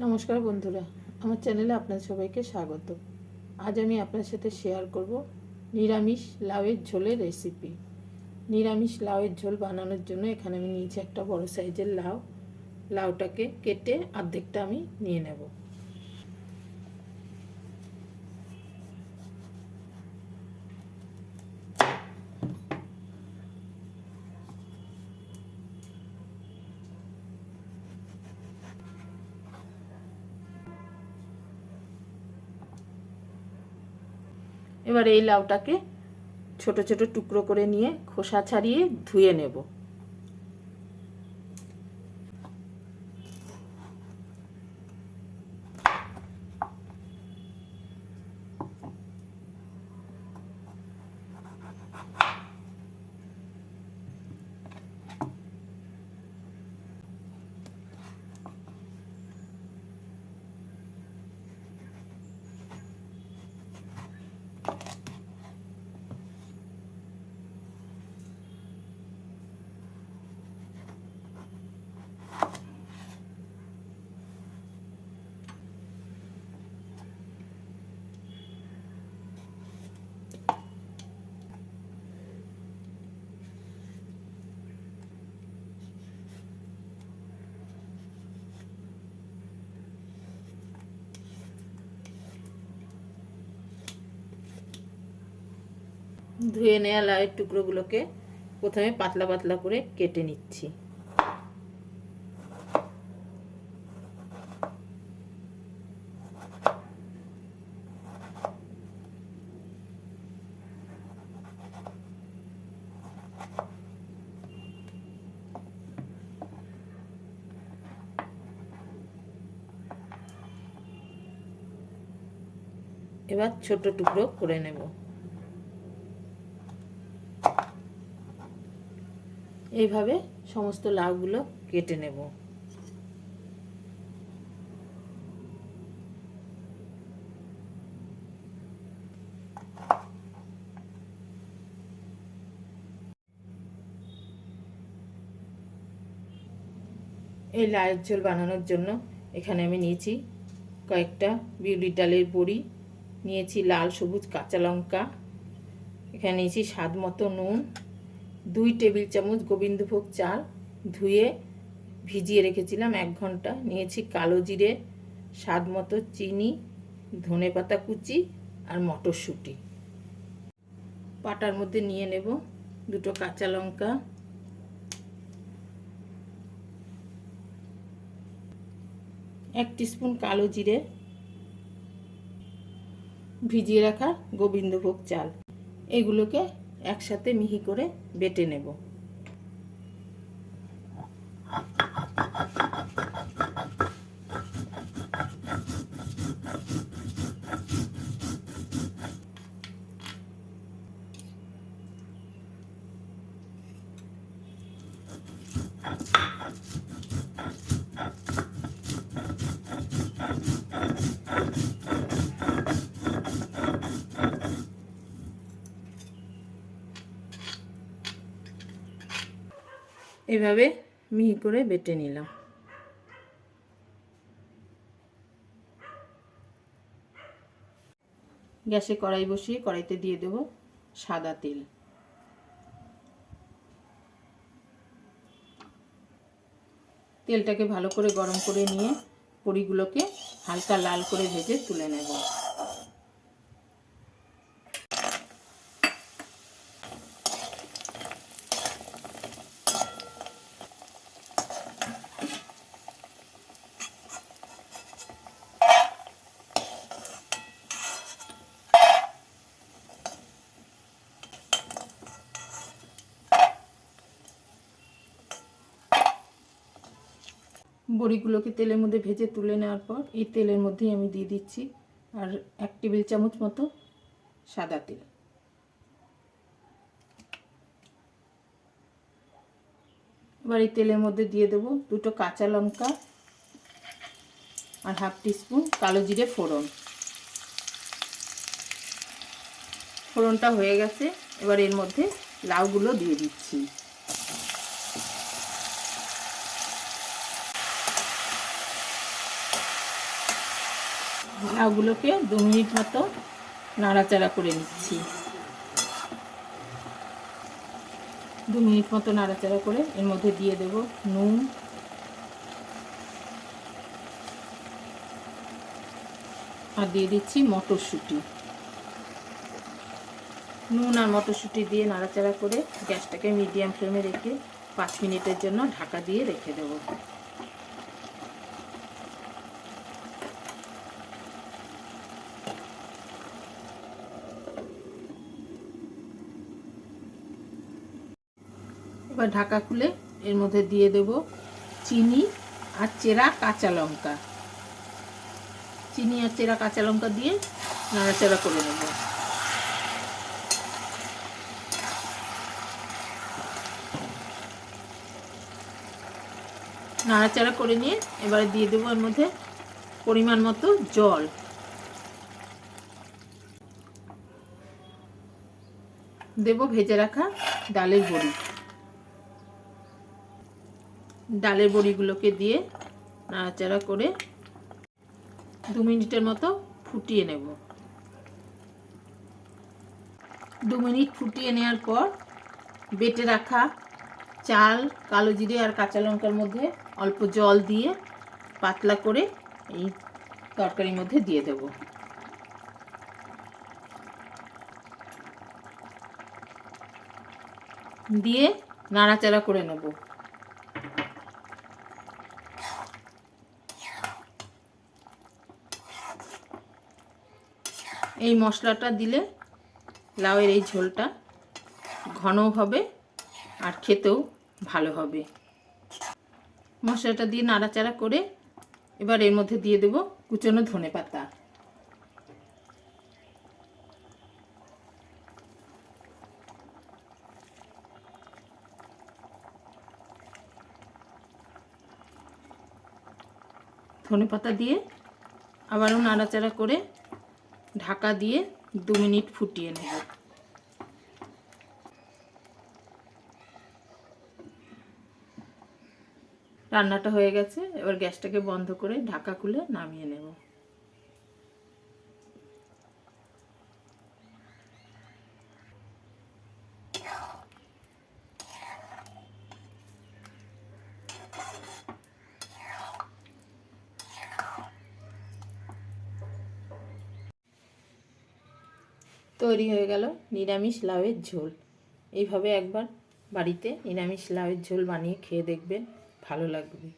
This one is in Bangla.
নমস্কার বন্ধুরা, আমার চ্যানেলে আপনার সবাইকে স্বাগত। আজ আমি আপনার সাথে শেয়ার করব নিরামিষ লাউয়ের ঝোলের রেসিপি নিরামিষ লাউয়ের ঝোল বানানোর জন্য এখানে আমি নিয়েছি একটা বড় সাইজের লাউ। লাউটাকে কেটে অর্ধেকটা আমি নিয়ে নেব। এবার এই লাউটাকে ছোট ছোট টুকরো করে নিয়ে খোসা ছাড়িয়ে ধুয়ে নেব। ধুয়ে নেওয়া লাউয়ের টুকরোগুলোকে প্রথমে পাতলা পাতলা করে কেটে নিচ্ছি। এবার ছোট টুকরো করে নেব। এইভাবে সমস্ত লাউগুলো কেটে নেব। এই লাউয়ের ঝোল বানানোর জন্য এখানে আমি নিয়েছি কয়েকটা বিউলি ডালের বড়ি নিয়েছি লাল সবুজ কাঁচা লঙ্কা, এখানে নিয়েছি স্বাদ মতো নুন দুই টেবিল চামচ গোবিন্দভোগ চাল ধুয়ে ভিজিয়ে রেখেছিলাম এক ঘণ্টা। নিয়েছি কালো জিরে, স্বাদ মতো চিনি, ধনে পাতা কুচি আর মটরশুঁটি। পাটার মধ্যে নিয়ে নেব দুটো কাঁচা লঙ্কা। এক স্পুন কালো জিরে। ভিজিয়ে রাখা গোবিন্দভোগ চাল। এগুলোকে একসাথে মিহি করে বেটে নেব। এভাবে মিহি করে বেটে নিলাম। গ্যাসে কড়াই বসিয়ে কড়াইতে দিয়ে দেব সাদা তেল। তেলটাকে ভালো করে গরম করে নিয়ে বড়িগুলোকে হালকা লাল করে ভেজে তুলে নেব। বড়িগুলোকে তেলের মধ্যে ভেজে তুলে নেওয়ার পর এই তেলের মধ্যেই আমি দিয়ে দিচ্ছি আর এক টেবিল চামচ মতো সাদা তেল। এবার এই তেলের মধ্যে দিয়ে দেবো দুটো কাঁচা লঙ্কা আর হাফ টিস্পুন কালো জিরে ফোড়ন। ফোড়নটা হয়ে গেছে, এবার এর মধ্যে লাউগুলো দিয়ে দিচ্ছি। লাউগুলোকে দু মিনিট মতো নাড়াচাড়া করে নিচ্ছি। দু মিনিট মতো নাড়াচাড়া করে এর মধ্যে দিয়ে দেব নুন। আর দিয়ে দিচ্ছি মটরশুঁটি। নুন আর মটরশুঁটি দিয়ে নাড়াচাড়া করে গ্যাসটাকে মিডিয়াম ফ্লেমে রেখে পাঁচ মিনিটের জন্য ঢাকা দিয়ে রেখে দেবো। এবার ঢাকা খুলে এর মধ্যে দিয়ে দেব চিনি আর চেরা কাঁচা লঙ্কা। চিনি আর চেরা কাঁচা লঙ্কা দিয়ে নাড়াচাড়া করে নেব। নাড়াচাড়া করে নিয়ে এবারে দিয়ে দেবো এর মধ্যে পরিমাণ মতো জল। দেব ভেজে রাখা ডালের বড়ি। ডালের বড়িগুলোকে দিয়ে নাড়াচাড়া করে দু মিনিটের মতো ফুটিয়ে নেব। দু মিনিট ফুটিয়ে নেওয়ার পর বেটে রাখা চাল, কালো জিরে আর কাঁচা লঙ্কার মধ্যে অল্প জল দিয়ে পাতলা করে এই তরকারির মধ্যে দিয়ে দেব। দিয়ে নাড়াচাড়া করে নেব। এই মশলাটা দিলে লাউয়ের এই ঝোলটা ঘন হবে আর খেতেও ভালো হবে। মশলাটা দিয়ে নাড়াচাড়া করে এবার এর মধ্যে দিয়ে দেব কুচনো ধনে পাতা। ধনে পাতা দিয়ে আবারও নাড়াচাড়া করে ঢাকা দিয়ে দু মিনিট ফুটিয়ে নেব। রান্নাটা হয়ে গেছে, এবার গ্যাসটাকে বন্ধ করে ঢাকা খুলে নামিয়ে নেব। তৈরি হয়ে গেল নিরামিষ লাউয়ের ঝোল। এইভাবে একবার বাড়িতে নিরামিষ লাউয়ের ঝোল বানিয়ে খেয়ে দেখবেন, ভালো লাগবে।